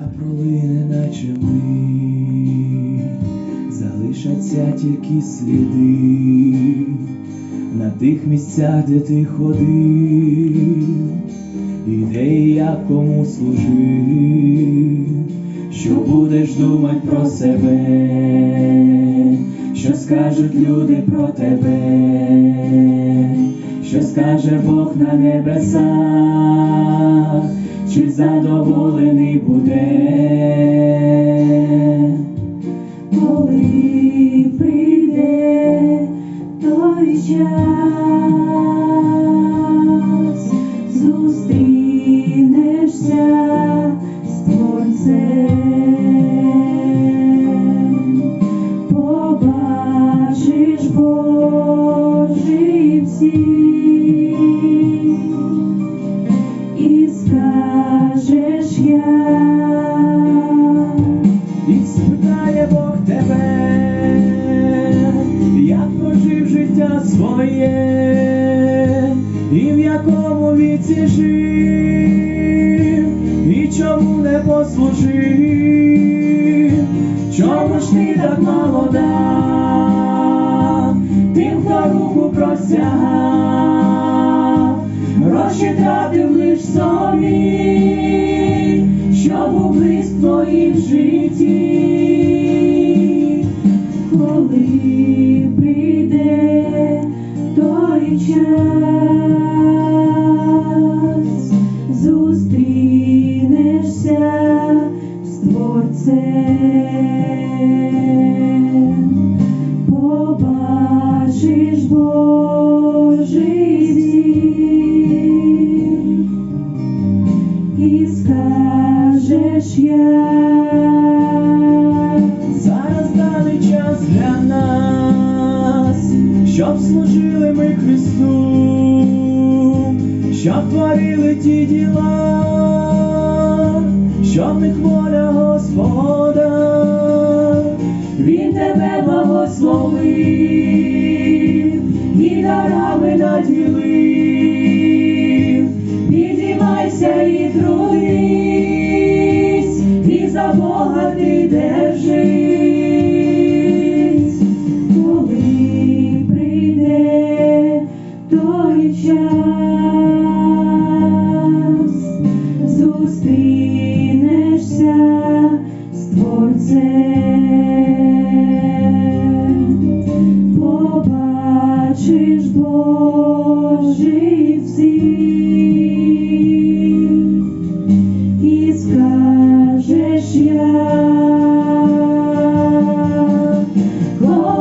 Та пролине, наче ми, залишаться тільки сліди. На тих місцях, де ти ходив, і де як кому служив, що будеш думать про себе, що скажуть люди про тебе, що скаже Бог на небесах, задоволений буде. коли прийде той час, зустрінешся з Творцем, І спитає Бог тебе, як прожив життя своє, і в якому віці жив, і чому не послужив, чому ж ти так мало дав, тим, хто руку простягав, тратив лиш собі, щоб у блиск твоїх житті. коли прийде той час, зустрінешся з Творцем, побачиш Божий скажеш я. Зараз даний час для нас, щоб служили ми Христу, щоб творили ті діла, щоб них воля Господа, Він тебе благословив і дарами наділив. За Бога ти держись. Коли прийде той час, зустрінешся з Творцем, побачиш Божий всіх